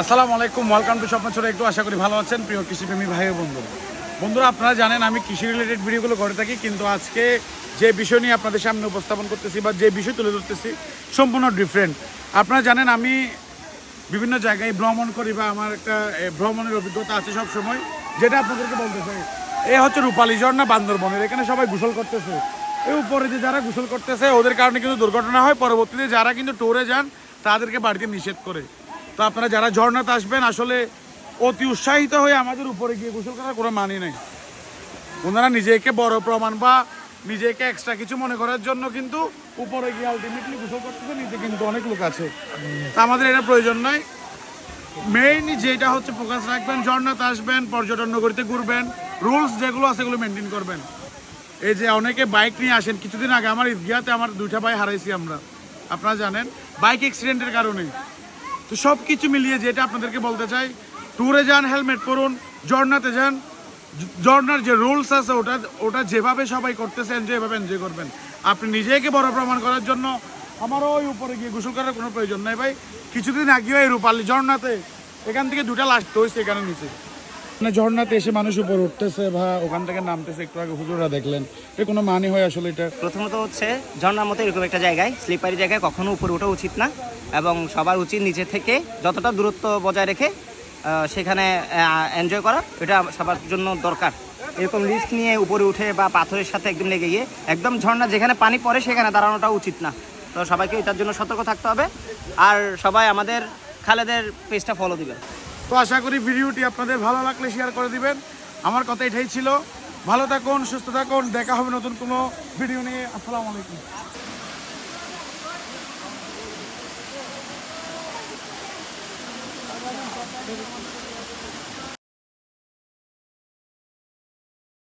আসসালামু আলাইকুম welcome to স্বপ্ন ছোট। একটু আশা করি ভালো আছেন, প্রিয় কৃষিপ্রেমী ভাই বন্ধু। বন্ধুরা, আপনারা জানেন আমি কৃষি রিলেটেড ভিডিওগুলো করে থাকি, কিন্তু আজকে যে বিষয় নিয়ে আপনাদের সামনে উপস্থাপন করতেছি বা যে বিষয় তুলে ধরতেছি, সম্পূর্ণ ডিফারেন্ট আপনারা জানেন আমি বিভিন্ন জায়গায় ভ্রমণ করি বা আমার একটা ভ্রমণের অভিজ্ঞতা আছে সব সময় যেটা আপনাদেরকে বলতে চাই। এই হচ্ছে রূপালী ঝর্ণা বান্দরবনের? এখানে সবাই গোসল করতেছে। এই উপরে যে যারা গোসল করতেছে, ওদের কারণে কিন্তু দুর্ঘটনা হয়। পরবর্তীতে যারা কিন্তু ট্যুরে যান, তাদেরকে বাড়িতে নিষেধ করে। তো আপনারা যারা ঝর্ণাতে আসবেন, আসলে অতি উৎসাহিত হয়ে আমাদের উপরে গিয়ে গোসল করার কোনো মানি নেই। ওনারা নিজেকে বড় প্রমাণ বা নিজেকে এক্সট্রা কিছু মনে করার জন্য কিন্তু উপরে গিয়ে আলটিমেটলি গোসল করতেছে নিজে কিন্তু অনেক লোক আছে। তা আমাদের এটা প্রয়োজন নয়। মেইন যেটা হচ্ছে ফোকাস রাখবেন, ঝর্ণাতে আসবেন, পর্যটন নগরীতে ঘুরবেন। রুলস যেগুলো আছে সেগুলো মেনটেন করবেন। এই যে অনেকে বাইক নিয়ে আসেন, কিছুদিন আগে আমার ঈদগিয়াতে আমার দুইটা ভাই হারাইছি আমরা। আপনারা জানেন বাইক অ্যাক্সিডেন্টের কারণে। তো সব কিছু মিলিয়ে যেটা আপনাদেরকে বলতে চাই ট্যুরে যান হেলমেট পরুন জর্নাতে যান জ- ঝর্ণার যে রুলস আছে ওটা ওটা যেভাবে সবাই করতেছে এনজয় এভাবে এনজয় করবেন। আপনি নিজেকে বড় প্রমাণ করার জন্য আমারও ওই উপরে গিয়ে গোসল করার কোনো প্রয়োজন নাই ভাই। কিছুদিন আগেও এই রূপালী ঝর্ণাতে, এখান থেকে দুটা লাশ হয়েছে এখানে নিচে। মানে ঝর্ণাতে এসে মানুষ উপরে উঠতেছে বা ওখান থেকে নামতেছে, একটু আগে হুজুরা দেখলেন। এ কোনো মানে হয় আসলে এটা। প্রথমত হচ্ছে, ঝর্ণার মতো এরকম একটা জায়গায় স্লিপারি জায়গায় কখনো উপরে ওঠা উচিত না এবং সবার উচিত নিচে থেকে যতটা দূরত্ব বজায় রেখে সেখানে এনজয় করা, এটা সবার জন্য দরকার। এরকম রিস্ক নিয়ে উপরে উঠে বা পাথরের সাথে একদম লেগে গিয়ে, একদম ঝর্ণা যেখানে পানি পড়ে সেখানে দাঁড়ানোটা উচিত না। তো সবাইকে এটার জন্য সতর্ক থাকতে হবে। আর সবাই আমাদের খালেদের পেজটা ফলো দিবেন। তো আশা করি ভিডিওটি আপনাদের ভালো লাগলে শেয়ার করে দিবেন। আমার কথা এটাই ছিল। ভালো থাকুন, সুস্থ থাকুন। দেখা হবে নতুন কোনো ভিডিও নিয়ে। আসসালামু আলাইকুম।